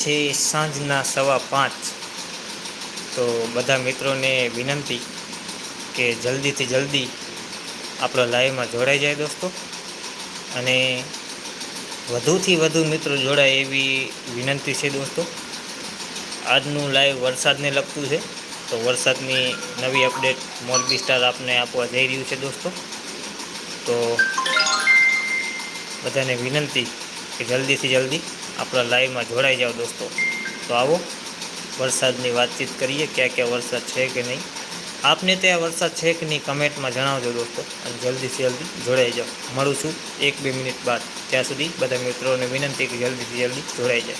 છે સાંજના સવા પાંચ, તો બધા મિત્રોને વિનંતી કે જલ્દીથી જલ્દી આપણો લાઈવમાં જોડાઈ જાય દોસ્તો. અને વધુથી વધુ મિત્રો જોડાય એવી વિનંતી છે દોસ્તો. આજનું લાઈવ વરસાદને લગતું છે, તો વરસાદની નવી અપડેટ મોરબી સ્ટાર આપને આપવા જઈ રહ્યું છે દોસ્તો. તો બધાને વિનંતી કે જલ્દીથી જલ્દી આપણા લાઈવમાં જોડાઈ જાઓ દોસ્તો. તો આવો, વરસાદની વાતચીત કરીએ, ક્યાં ક્યાં વરસાદ છે કે નહીં. આપને ત્યાં વરસાદ છે કે નહીં કમેન્ટમાં જણાવજો દોસ્તો અને જલ્દીથી જલ્દી જોડાઈ જાઓ. મળું છું એક બે મિનિટ બાદ. ત્યાં સુધી બધા મિત્રોને વિનંતી કે જલ્દીથી જલ્દી જોડાઈ જાય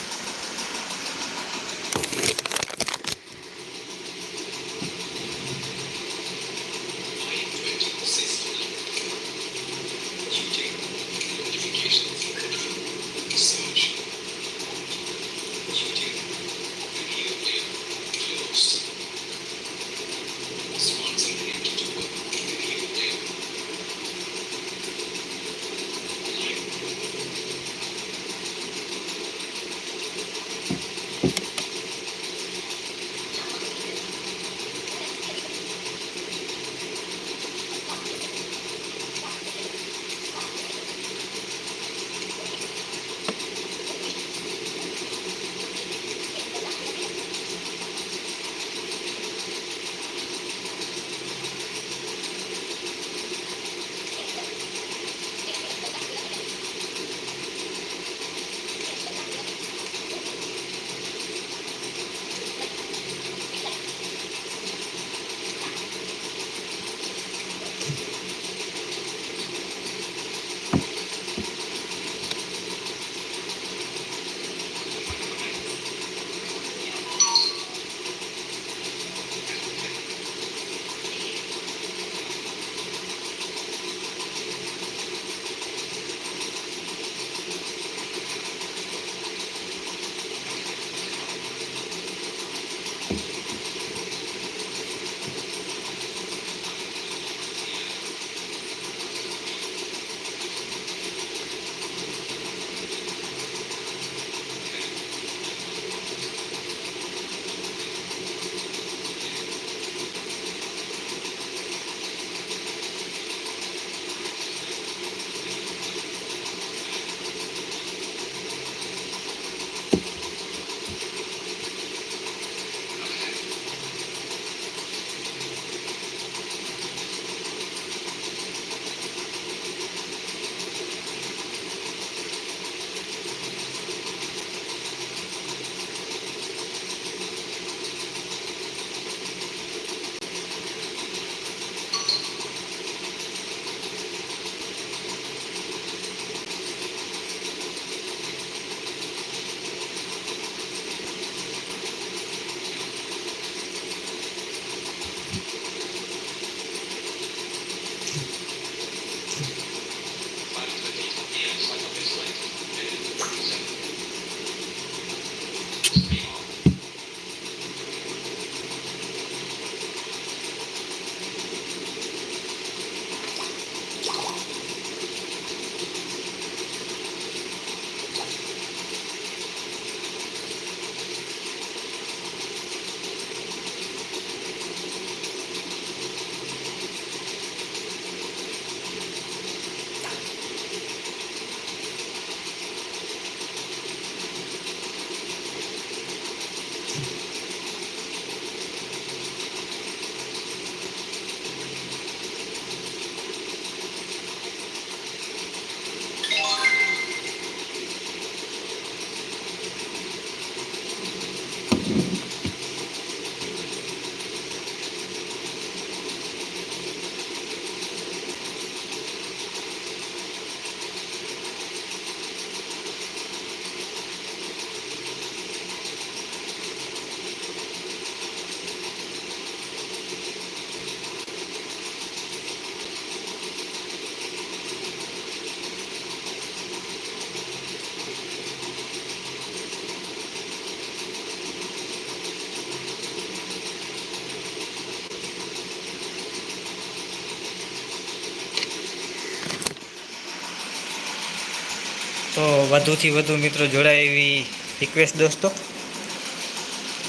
તો વધુથી વધુ મિત્રો જોડાય એવી રિક્વેસ્ટ દોસ્તો.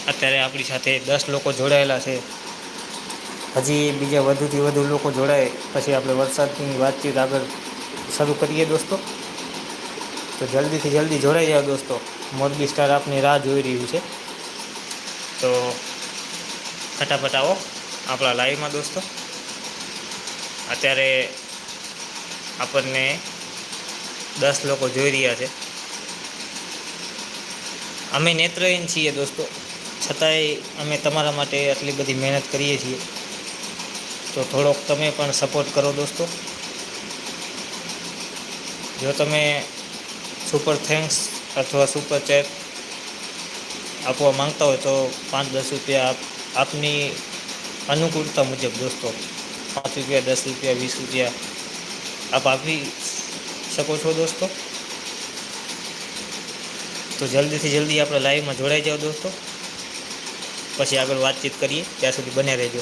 અત્યારે આપણી સાથે દસ લોકો જોડાયેલા છે. હજી બીજા વધુથી વધુ લોકો જોડાય, પછી આપણે વરસાદની વાતચીત આગળ શરૂ કરીએ દોસ્તો. તો જલ્દીથી જલ્દી જોડાઈ જાઓ દોસ્તો. મોરબી સ્ટાર આપની રાહ જોઈ રહ્યું છે. તો ફટાફટ આવો આપણા લાઈવમાં દોસ્તો. અત્યારે આપણને દસ લોકો જોઈ રહ્યા છે. અમે નેત્રહીન છીએ દોસ્તો. છતાંય અમે તમારા માટે આટલી બધી મહેનત કરીએ છીએ. તો થોડોક તમે પણ સપોર્ટ કરો દોસ્તો. જો તમે સુપર થેન્ક્સ અથવા સુપર ચેક આપવા માંગતા હોય તો પાંચ દસ રૂપિયા આપ, આપની અનુકૂળતા મુજબ દોસ્તો. પાંચ રૂપિયા, દસ રૂપિયા, વીસ રૂપિયા આપ આપી શકો છો દોસ્તો? તો જલ્દીથી જલ્દી આપણે લાઈવમાં જોડાઈ જાઓ દોસ્તો. પછી આગળ વાતચીત કરીએ. ત્યાં સુધી બને રહેજો.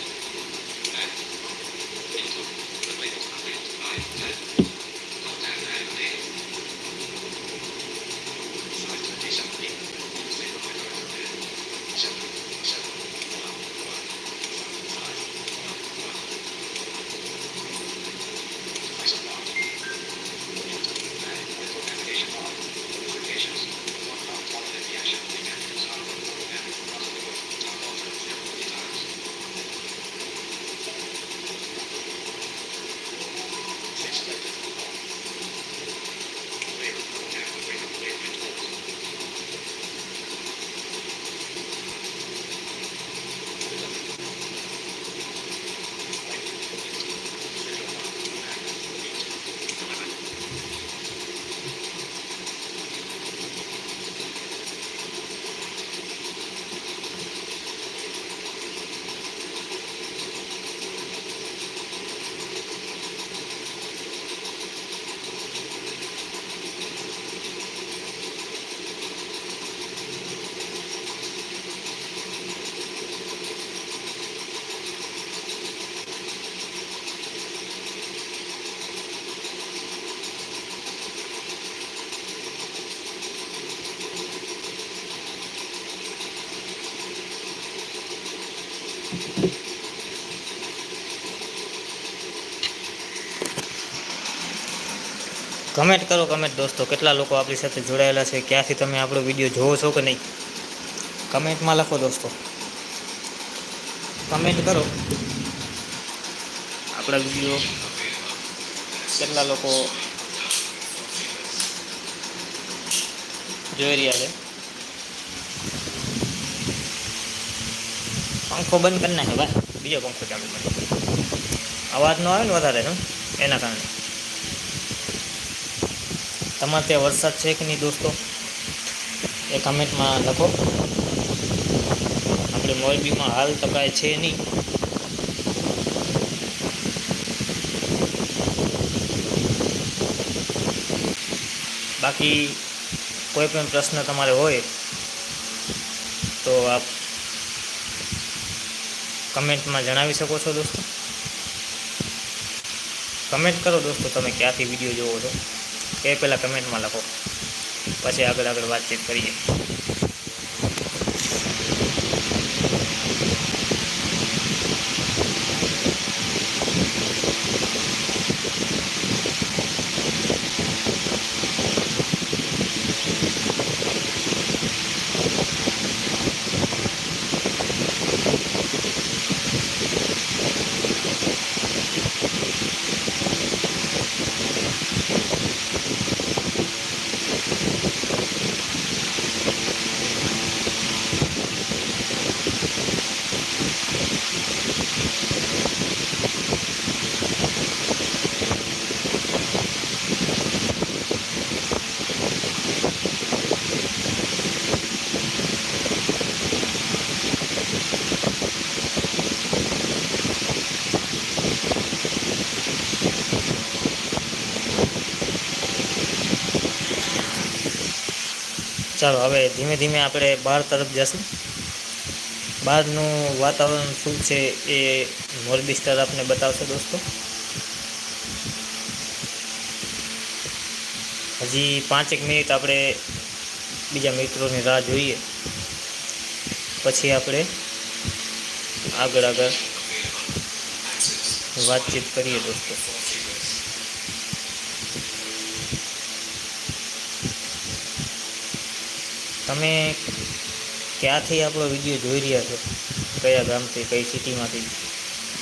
કમેન્ટ કરો કમેન્ટ દોસ્તો, કેટલા લોકો આપણી સાથે જોડાયેલા છે? ક્યાંથી તમે આપણો વીડિયો જોવો છો કે નહીં? કમેન્ટમાં લખો દોસ્તો. કમેન્ટ કરો. આપણા વીડિયો કેટલા લોકો જોઈ રહ્યા છે? પંખો બંધ કરી નાખ્યો ભાઈ બીજો પંખો ચાલુ કર્યો. અવાજ ન આવે ને વધારે શું એના કારણે. તમારે ત્યાં વરસાદ છે કે નહીં દોસ્તો? એ કમેન્ટમાં લખો. આપણે મોરબીમાં હાલ તકાય છે નહીં. બાકી કોઈ પણ પ્રશ્ન તમારે હોય, તો આપ કમેન્ટમાં જણાવી શકો છો દોસ્તો? કમેન્ટ કરો દોસ્તો તમે ક્યાંથી વીડિયો જોવો છો? એ પહેલાં કમેન્ટમાં લખો. પછી આગળ આગળ વાતચીત કરીએ. ચાલો, હવે ધીમે ધીમે આપણે બહાર તરફ જશું. બહારનું વાતાવરણ શું છે એ મોરબી સ્ટાર આપને બતાવશે દોસ્તો. હજી પાંચેક મિનિટ આપણે બીજા મિત્રોની રાહ જોઈએ. પછી આપણે આગળ આગળ વાતચીત કરીએ દોસ્તો. તમે ક્યાંથી આપણો વીડિયો જોઈ રહ્યા છો? કયા ગામથી, કઈ સિટીમાંથી?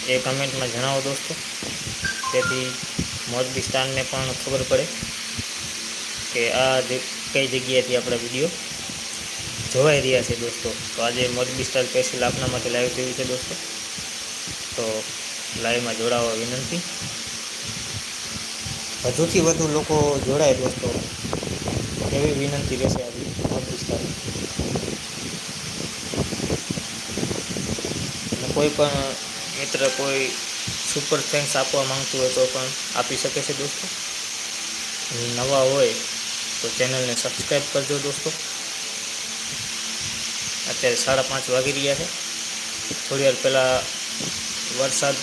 એ કમેન્ટમાં જણાવો દોસ્તો. તેથી મોરબી સ્ટારને પણ ખબર પડે કે આ કઈ જગ્યાએથી આપણા વીડિયો જોવાઈ રહ્યા છે દોસ્તો. તો આજે મોરબી સ્ટાર સ્પેશિયલ આપના માટે લાઈવ થયું છે દોસ્તો. તો લાઈવમાં જોડાવા વિનંતી. વધુથી વધુ લોકો જોડાય દોસ્તો. એવી વિનંતી રહેશે આપણી કોઈ પણ મિત્ર, કોઈ સુપર થેન્ક્સ આપવા માંગતું હોય તો પણ આપી શકે છે દોસ્તો. નવા હોય તો ચેનલને સબસ્ક્રાઈબ કરજો દોસ્તો. અત્યારે સાડા પાંચ વાગી રહ્યા છે. થોડી વાર પહેલાં વરસાદ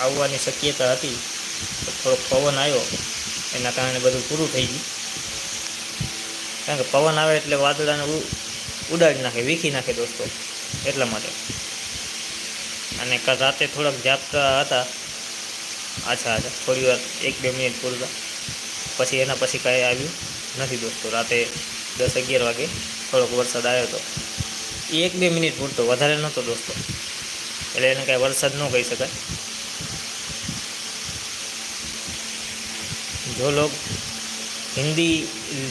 આવવાની શક્યતા હતી થોડોક પવન આવ્યો, એના કારણે બધું પૂરું થઈ ગયું. કારણ કે પવન આવે એટલે વાદળાને ઉડાડી નાખે, વીખી નાખે દોસ્તો, એટલા માટે. અને કાલ રાતે થોડાક જાપતા હતા. આછા આછા થોડી વાર, એક બે મિનિટ પૂરતા. પછી એના પછી કાંઈ આવ્યું નથી દોસ્તો. રાતે દસ અગિયાર વાગે થોડોક વરસાદ આવ્યો હતો એ એક બે મિનિટ પૂરતો, વધારે નહોતો દોસ્તો. એટલે એને કાંઈ વરસાદ ન કહી શકાય. જો લોકો हिंदी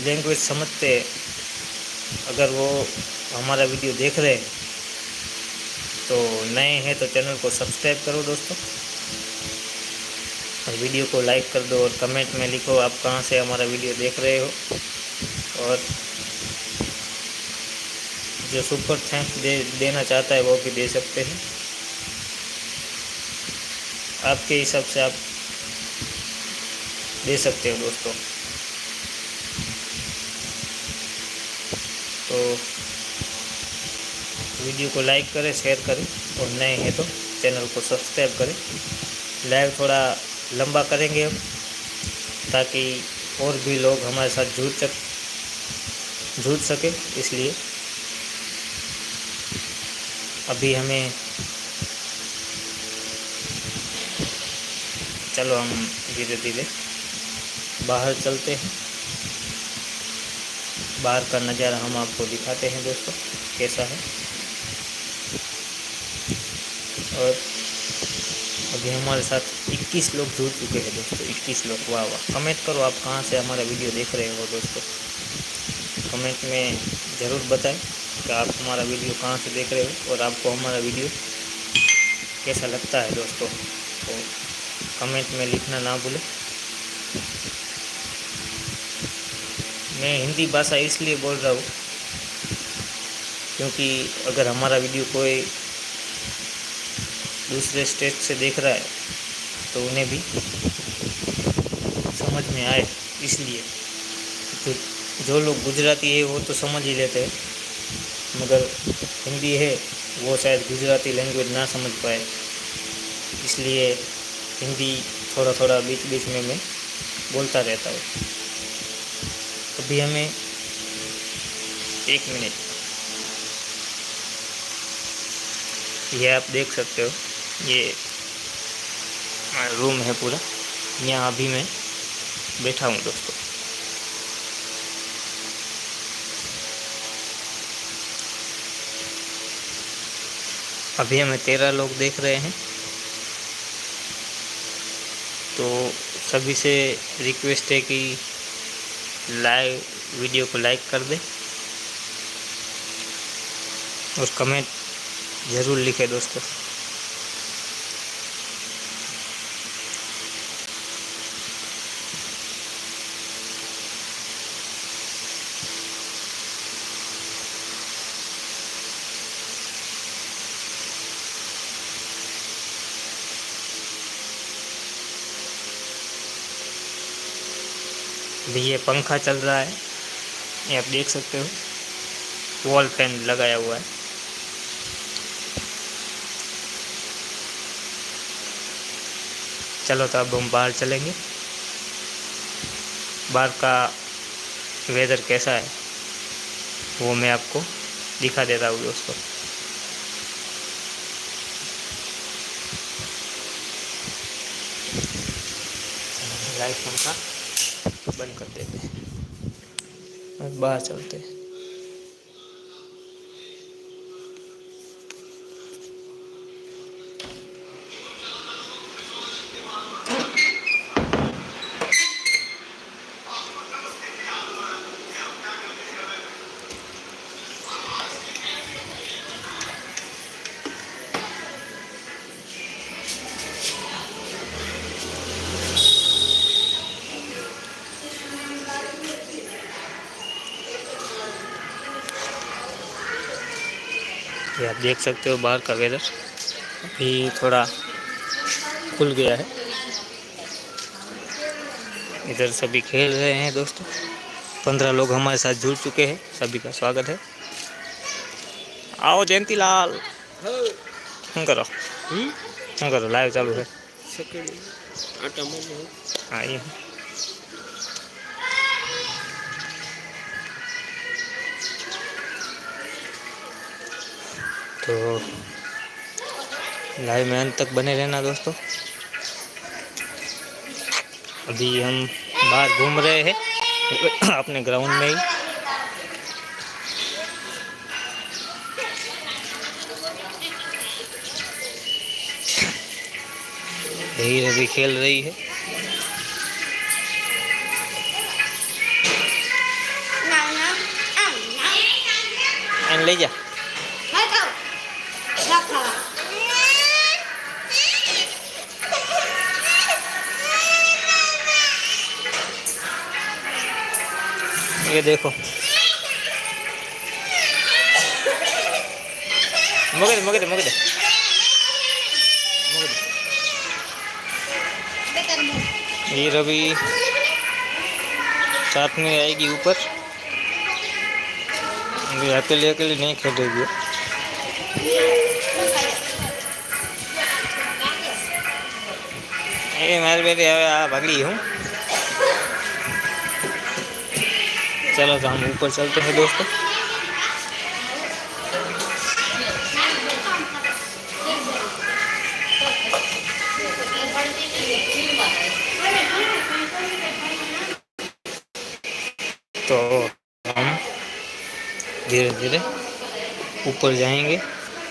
लैंग्वेज समझते, अगर वो हमारा वीडियो देख रहे हैं तो नए हैं तो चैनल को सब्सक्राइब करो दोस्तों। और वीडियो को लाइक कर दो और कमेंट में लिखो आप कहाँ से हमारा वीडियो देख रहे हो। और जो सुपर थैंक्स दे, देना चाहता है वो भी दे सकते हैं। आपके हिसाब से आप दे सकते हो दोस्तों। तो वीडियो को लाइक करें, शेयर करें और नए हैं तो चैनल को सब्सक्राइब करें। लाइव थोड़ा लंबा करेंगे हम, ताकि और भी लोग हमारे साथ जुड़ सक, जुड़ सके, इसलिए अभी हमें चलो हम धीरे धीरे बाहर चलते हैं। बाहर का नज़ारा हम आपको दिखाते हैं दोस्तों, कैसा है। और अभी हमारे साथ 21 लोग जुड़ चुके हैं दोस्तों 21 लोग। वाह वाह। कमेंट करो आप कहाँ से हमारा वीडियो देख रहे हो दोस्तों। कमेंट में ज़रूर बताएँ कि आप हमारा वीडियो कहाँ से देख रहे हो और आपको हमारा वीडियो कैसा लगता है दोस्तों। तो कमेंट में लिखना ना भूलें। मैं हिंदी भाषा इसलिए बोल रहा हूँ क्योंकि अगर हमारा वीडियो कोई दूसरे स्टेट से देख रहा है तो उन्हें भी समझ में आए इसलिए। जो जो लोग गुजराती है, वो तो समझ ही लेते हैं, मगर हिंदी है, वो शायद गुजराती लैंग्वेज ना समझ पाए। इसलिए हिंदी थोड़ा थोड़ा बीच बीच में मैं बोलता रहता हूँ। अभी हमें एक मिनट। ये आप देख सकते हो। ये रूम है पूरा। यहाँ अभी मैं बैठा हूँ दोस्तों। अभी हमें तेरह लोग देख रहे हैं। तो सभी से रिक्वेस्ट है कि लाइव वीडियो को लाइक कर दें और कमेंट ज़रूर लिखें दोस्तों अभी ये पंखा चल रहा है। ये आप देख सकते हो। वॉल फ़ैन लगाया हुआ है। चलो तो अब हम बाहर चलेंगे। बाहर का वेदर कैसा है, वो मैं आपको दिखा देता हूँ दोस्तों। लाइट पंखा बंद कर देते हैं और बाहर चलते हैं ये आप देख सकते हो बाहर का वेदर अभी थोड़ा खुल गया है इधर सभी खेल रहे हैं दोस्तों पंद्रह लोग हमारे साथ जुड़ चुके हैं सभी का स्वागत है आओ जयंती लाल શું કરો શું કરો લાઈવ ચાલુ છે હા એ तो लाइव में अंत तक बने रहना दोस्तों। अभी हम बाहर घूम रहे हैं अपने ग्राउंड में ही। यही अभी खेल रही है। ले जा। ये देखो मगद मगद मगद मगद ये रवि साथ में आएगी ऊपर अभी अकेले अकेले नहीं खेलेगी ये मारे बेटे હવે આ ભાગી હું चलो तो हम ऊपर चलते हैं दोस्तों। तो हम धीरे धीरे ऊपर जाएँगे।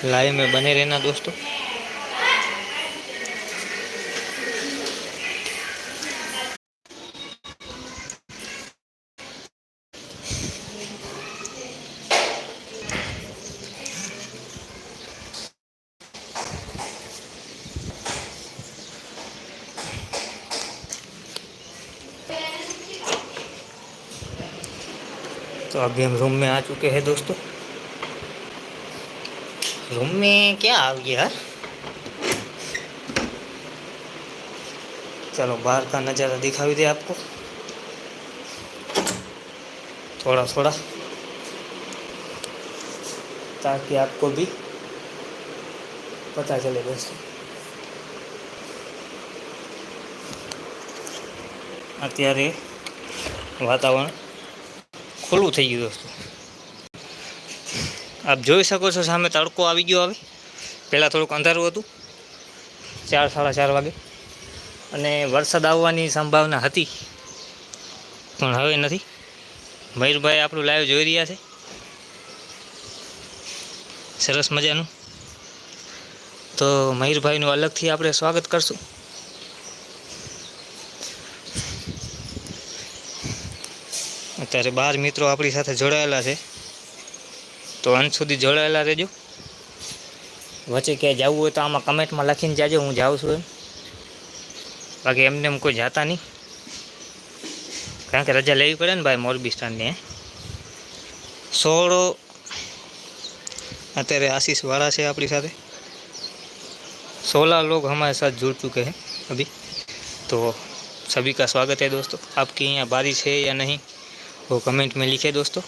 लाइव में बने रहना दोस्तों तो अभी हम रूम में आ चुके हैं दोस्तों रूम में क्या आ गया यार चलो बाहर का नज़ारा दिखावी दे आपको थोड़ा थोड़ा ताकि आपको भी पता चले दोस्तों અત્યારે વાતાવરણ ખુલ્લું થઈ ગયું દોસ્તો આપ જોઈ શકો છો સામે તડકો આવી ગયો હવે. પહેલાં થોડુંક અંધારું હતું. ચાર, સાડા ચાર વાગે. અને વરસાદ આવવાની સંભાવના હતી, પણ હવે નથી. મયુરભાઈ આપણું લાઈવ જોઈ રહ્યા છે. સરસ મજાનું. તો મયુરભાઈનું અલગથી આપણે સ્વાગત કરશું. અત્યારે બાર મિત્રો આપણી સાથે જોડાયેલા છે તો અંત સુધી જોડાયેલા રહેજો વચ્ચે ક્યાંય જવું હોય તો આમાં કમેન્ટમાં લખીને જાજો હું જાઉં છું એમ બાકી એમને એમ કોઈ જાતા નહીં કારણ કે રજા લેવી પડે ને ભાઈ મોરબી સ્ટાન્ડની સોળો અત્યારે आशीष वाला से अपनी साथ सोलह लोग हमारे साथ जुड़ चुके हैं अभी तो सभी का स्वागत है दोस्तों आपके यहाँ बारिश है या नहीं वो कमेंट में लिखे दोस्तों।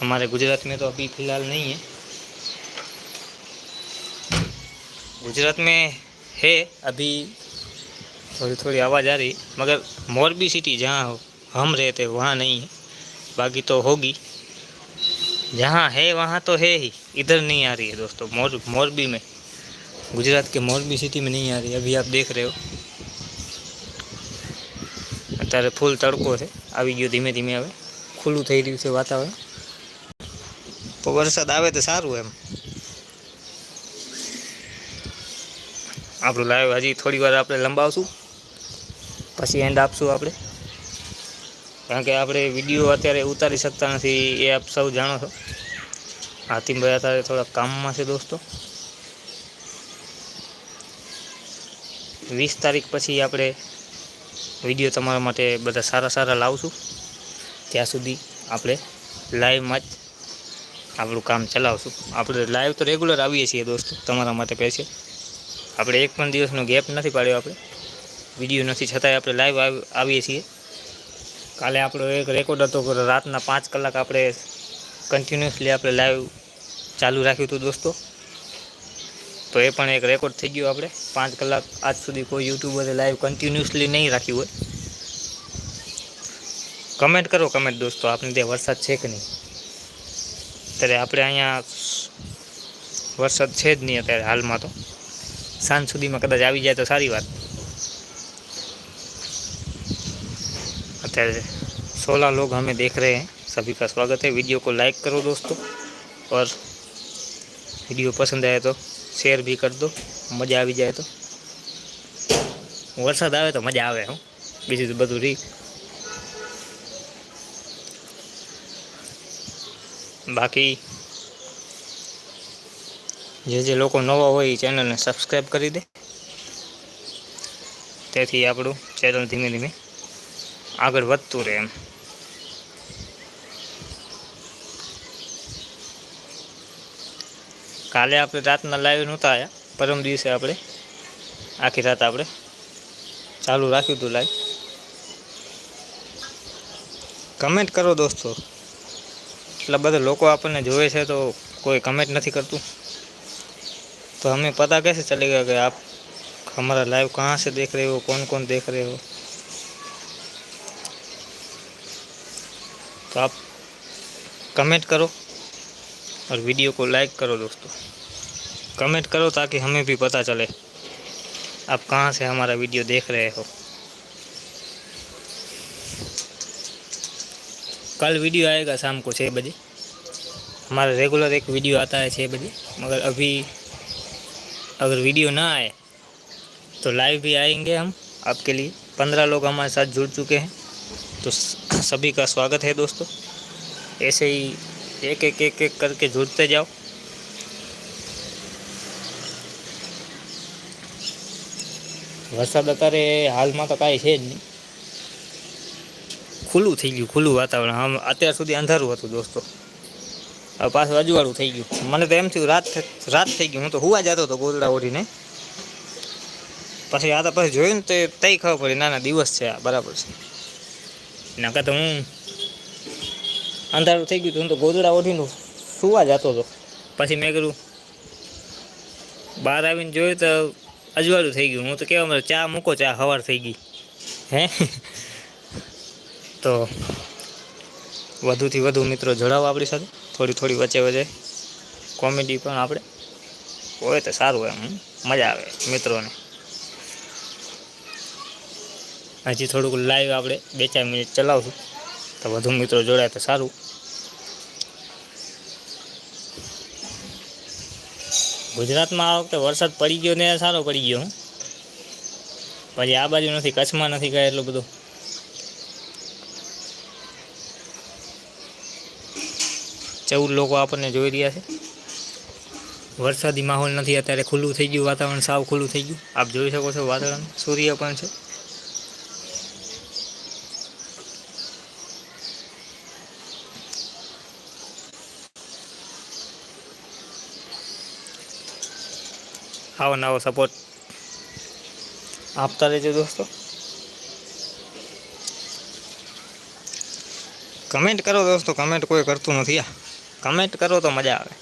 हमारे गुजरात में तो अभी फ़िलहाल नहीं है। गुजरात में है, अभी थोड़ी थोड़ी आवाज़ आ रही। मगर मोरबी सिटी जहाँ हम रहते वहाँ नहीं है। बाकी तो होगी। जहाँ है, वहाँ तो है ही। इधर नहीं आ रही है दोस्तों, मोर, मोरबी में। गुजरात के मोरबी सिटी में नहीं आ रही अभी आप देख रहे हो। અત્યારે ફૂલ તડકો છે. આવી ગયો ધીમે ધીમે હવે. ખુલ્લું થઈ રહ્યું છે વાતાવરણ. તો વરસાદ આવે તો સારું એમ. આપણું લાઈવ હજી થોડી વાર આપણે લંબાવશું. પછી એન્ડ આપશું આપણે. કારણ કે આપણે વીડિયો અત્યારે ઉતારી શકતા નથી એ આપ સૌ જાણો છો. હાતિમભાઈ અત્યારે થોડા કામમાં છે દોસ્તો. વીસ તારીખ પછી આપણે વીડિયો તમારા માટે બધા સારા સારા લાવશું. ત્યાં સુધી આપણે લાઈવમાં જ આપણું કામ ચલાવશું. આપણે લાઈવ તો રેગ્યુલર આવીએ છીએ દોસ્તો, તમારા માટે પૈસે આપણે એક પણ દિવસનો ગેપ નથી પાડ્યો આપણે. વીડિયો નથી, છતાંય આપણે લાઈવ આવીએ છીએ. કાલે આપણો એક રેકોર્ડ હતો રાતના પાંચ કલાક આપણે કન્ટિન્યુઅસલી આપણે લાઈવ ચાલુ રાખ્યું હતું દોસ્તો. તો એ પણ એક રેકોર્ડ થઈ ગયો આપણે પાંચ કલાક આજ સુધી કોઈ યુટ્યુબરે લાઈવ કન્ટિન્યુઅસલી નહીં રાખ્યું હોય કમેન્ટ કરો કમેન્ટ દોસ્તો આપણે ત્યાં વરસાદ છે કે નહીં અત્યારે આપણે અહીંયા વરસાદ છે જ નહીં અત્યારે હાલમાં તો સાંજ સુધીમાં કદાચ આવી જાય તો સારી વાત અત્યારે सोलह लोग हमें देख रहे हैं सभी का स्वागत है वीडियो को लाइक करो दोस्तों और वीडियो पसंद आए तो શેર બી કરી દો મજા આવી જાય તો વરસાદ આવે તો મજા આવે હું બીજું તો બધું રી બાકી જે જે લોકો નવા હોય એ ચેનલને સબસ્ક્રાઈબ કરી દે તેથી આપણું ચેનલ ધીમે ધીમે આગળ વધતું રહે એમ કાલે આપણે રાતના લાઈવ નહોતા આવ્યા પરમ દિવસે આપણે આખી રાત આપણે ચાલુ રાખ્યું હતું લાઈવ કમેન્ટ કરો દોસ્તો એટલા બધા લોકો આપણને જોવે છે તો કોઈ કમેન્ટ નથી કરતું तो हमें पता कैसे चलेगा कि आप हमारा लाइव कहाँ से देख रहे हो कौन कौन देख रहे हो तो आप कमेंट करो और वीडियो को लाइक करो दोस्तों। कमेंट करो ताकि हमें भी पता चले आप कहाँ से हमारा वीडियो देख रहे हो। कल वीडियो आएगा शाम को छः बजे। हमारा रेगुलर एक वीडियो आता है छः बजे, मगर अभी अगर वीडियो ना आए तो लाइव भी आएँगे हम आपके लिए। पंद्रह लोग हमारे साथ जुड़ चुके हैं तो सभी का स्वागत है दोस्तों। ऐसे ही એક એક એક એક કરકે જોડતે જાઓ વરસાદ અત્યારે હાલમાં તો કાંઈ છે જ નહીં. ખુલ્લું થઈ ગયું, ખુલ્લું વાતાવરણ. આમ અત્યાર સુધી અંધારું હતું દોસ્તો. હવે પાછું અજવાળું થઈ ગયું. મને તો એમ થયું રાત રાત થઈ ગયું હું તો હુવા જતો હતો ગોદડા ઓઢીને. પછી આ તો પછી જોયું ને તો તઈ ખબર પડી ના ના દિવસ છે આ, બરાબર છે. નકર તો હું અંધારું થઈ ગયું હતું તો ગોદડા ઓઢીને સુવા જતો હતો. પછી મેં કીધું બહાર આવીને જોયું તો અજવાળું થઈ ગયું. હું તો કહેવા માંડ્યો, ચા મૂકો ચા હવાર થઈ ગઈ. હે? તો વધુથી વધુ મિત્રો જોડાવો આપણી સાથે. થોડી થોડી વચ્ચે વચ્ચે કોમેડી પણ આપણે હોય તો સારું એમ. મજા આવે મિત્રોને. હજી થોડુંક લાઈવ આપણે બે ચાર મિનિટ ચલાવશું. તો વધુ મિત્રો જોડાય તો સારું. ગુજરાતમાં આ વખતે વરસાદ પડી ગયો ને સારો પડી ગયો. પછી આ બાજુ નથી, કચ્છમાં નથી ગયા એટલું બધું. ચૌદ લોકો આપણને જોઈ રહ્યા છે. વરસાદી માહોલ નથી, અત્યારે ખુલ્લું થઈ ગયું, વાતાવરણ સાવ ખુલ્લું થઈ ગયું. આપ જોઈ શકો છો વાતાવરણ. સૂર્ય પણ છે. આવો નવો સપોર્ટ આપતા રહેજો દોસ્તો. કમેન્ટ કરો દોસ્તો કમેન્ટ કોઈ કરતું નથી આ. કમેન્ટ કરો તો મજા આવે.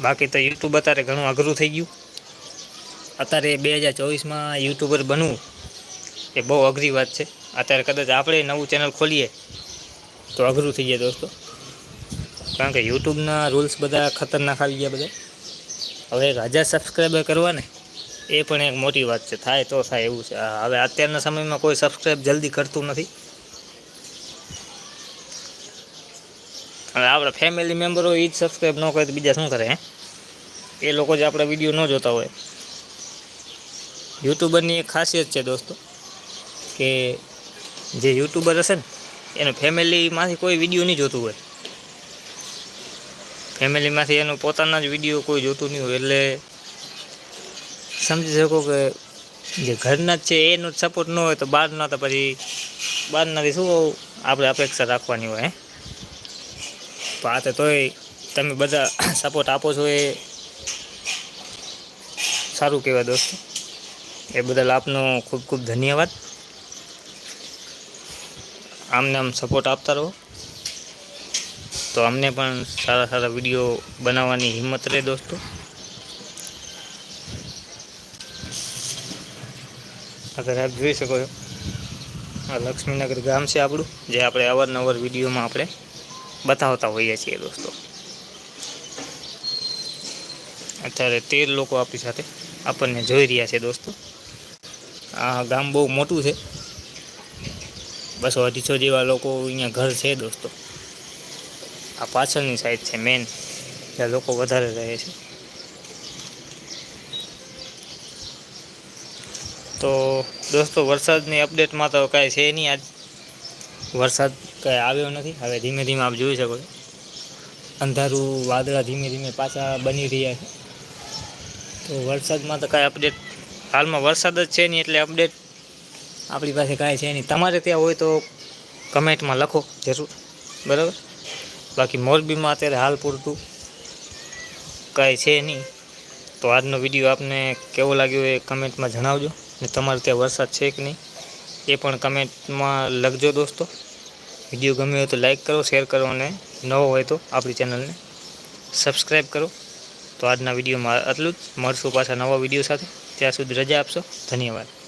બાકી તો યુટ્યુબ અત્યારે ઘણું અઘરું થઈ ગયું. અત્યારે બે હજાર ચોવીસમાં યુટ્યુબર બનવું એ બહુ અઘરી વાત છે. અત્યારે કદાચ આપણે નવું ચેનલ ખોલીએ તો અઘરું થઈ જાય દોસ્તો. કારણ કે યુટ્યુબના રૂલ્સ બધા ખતરનાક આવી ગયા બધા. હવે એક હજાર સબસ્ક્રાઈબર કરવા ને એ પણ એક મોટી વાત છે. થાય તો થાય એવું છે. હવે અત્યારના સમયમાં કોઈ સબસ્ક્રાઈબ જલ્દી કરતું નથી. હવે આપણા ફેમિલી મેમ્બરો એ જ સબસ્ક્રાઈબ ન કરે તો બીજા શું કરે, હે? એ લોકો જ આપણા વીડિયો ન જોતા હોય. યુટ્યુબરની એક ખાસિયત છે દોસ્તો, કે જે યુટ્યુબર હશે ને, એનું ફેમિલીમાંથી કોઈ વીડિયો નહીં જોતું હોય. ફેમિલીમાંથી એનો પોતાના જ વીડિયો કોઈ જોતું નહીં હોય, એટલે સમજી શકો કે જે ઘરના જ છે, એનો જ સપોર્ટ ન હોય તો બહારના તો પછી બહારનાથી શું આપણે અપેક્ષા રાખવાની હોય તો આ તોય તમે બધા સપોર્ટ આપો છો એ સારું કહેવાય દોસ્તો. એ બદલ આપનો ખૂબ ખૂબ ધન્યવાદ. આમને આમ સપોર્ટ આપતા રહો. તો અમને પણ સારા સારા વીડિયો બનાવવાની હિંમત રહે દોસ્તો. અગર આપ જોઈ શકો છો. આ લક્ષ્મીનગર ગામ છે આપણું, જે આપણે અવારનવાર વિડીયોમાં આપણે બતાવતા હોઈએ છીએ દોસ્તો. અત્યારે તેર લોકો આપણી સાથે આપણને જોઈ રહ્યા છે દોસ્તો. આ ગામ બહુ મોટું છે. બસો અઢીસો જેવા લોકો અહીંયા ઘર છે દોસ્તો. આ પાછળની સાઈડ છે મેન જ્યાં લોકો વધારે રહે છે. તો દોસ્તો વરસાદની અપડેટમાં તો કાંઈ છે નહીં આજ. વરસાદ કાંઈ આવ્યો નથી, હવે ધીમે ધીમે આપ જોઈ શકો છો. અંધારું વાદળા ધીમે ધીમે પાછા બની રહ્યા છે. તો વરસાદમાં તો કાંઈ અપડેટ હાલમાં વરસાદ જ છે નહીં એટલે અપડેટ આપણી પાસે કાંઈ છે નહીં. તમારે ત્યાં હોય તો કમેન્ટમાં લખો, જરૂર. બરાબર? બાકી મોરબીમાં અત્યારે હાલ પૂરતું કાંઈ છે નહીં. તો આજનો વીડિયો આપને કેવો લાગ્યો એ કમેન્ટમાં જણાવજો. ને તમારે ત્યાં વરસાદ છે કે નહીં, એ પણ કમેન્ટમાં લખજો દોસ્તો. વીડિયો ગમ્યો હોય તો લાઈક કરો, શેર કરો અને નવો હોય તો આપણી ચેનલને સબસ્ક્રાઈબ કરો. તો આજના વિડીયોમાં આટલું જ. મળશું પાછા નવા વીડિયો સાથે. ત્યાં સુધી રજા આપશો. ધન્યવાદ.